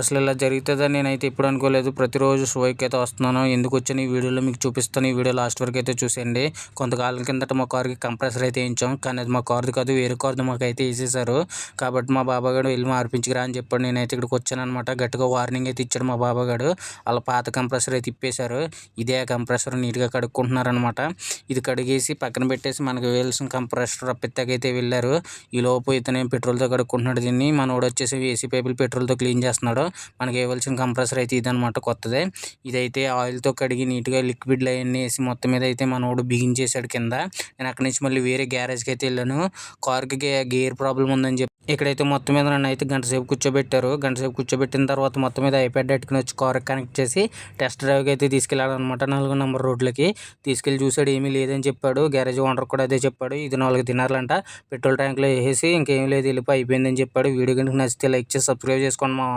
అసలు ఇలా జరుగుతుందని నేనైతే ఎప్పుడు అనుకోలేదు. ప్రతిరోజు షోకి అయితే వస్తున్నాను. ఎందుకు వచ్చాను ఈ వీడియోలో మీకు చూపిస్తాను. ఈ వీడియో లాస్ట్ వరకు అయితే చూసేయండి. కొంతకాలం కిందట మా కార్కి కంప్రెసర్ అయితే వేయించాం. కానీ అది మా కార్ది కాదు వేరే కార్ది మాకు అయితే వేసేసారు కాబట్టి మా బాబాగాడు వెళ్ళి మార్పించుకురా అని చెప్పాడు. నేనైతే ఇక్కడికి వచ్చాను అనమాట గట్టిగా వార్నింగ్ అయితే ఇచ్చాడు మా బాబాగాడు. వాళ్ళ పాత కంప్రెసర్ అయితే ఇప్పేశారు. ఇదే కంప్రెసర్ నీట్గా కడుక్కుంటున్నారనమాట ఇది కడిగేసి పక్కన పెట్టేసి మనకి వేయాల్సిన కంప్రెసర్ రప్పిత్తకైతే వెళ్ళారు. ఈ లోపు ఇతనే పెట్రోల్తో కడుక్కుంటున్నాడు దీన్ని. మనోడు వచ్చేసి ఏసీ పైపులు పెట్రోల్తో క్లీన్ చేస్తున్నాడు. మనకి ఇవ్వాల్సిన కంప్రెసర్ అయితే ఇదనమాట కొత్తదే. ఇదైతే ఆయిల్తో కడిగి నీట్గా లిక్విడ్లు అవన్నీ వేసి మొత్తం మీద అయితే మనోడు బిగించేశాడు కింద. నేను అక్కడి నుంచి మళ్ళీ వేరే గ్యారేజ్కి అయితే వెళ్ళాను. కార్కి గేర్ ప్రాబ్లం ఉందని చెప్పి ఇక్కడైతే మొత్తం మీద నన్ను అయితే గంట సేపు కూర్చోబెట్టారు. గంట సేపు కూర్చోబెట్టిన తర్వాత మొత్తం మీద ఐప్యాడ్ పెట్టుకుని వచ్చి కార్ కనెక్ట్ చేసి టెస్ట్ డ్రైవ్కి అయితే తీసుకెళ్ళాలన్నమాట నాలుగు నెంబర్ రోడ్లకి తీసుకెళ్ళి చూసాడు ఏమీ లేదని చెప్పాడు. గ్యారేజ్ ఓనర్ కూడా అదే చెప్పాడు. ఇది నాలుగు తినాలంట. పెట్రోల్ ట్యాంక్లో వేసేసి ఇంకేం లేదు వెళ్ళిపోయి అయిపోయిందని చెప్పాడు. వీడియో కనుక నచ్చితే లైక్ చేసి సబ్స్క్రైబ్ చేసుకోండి మా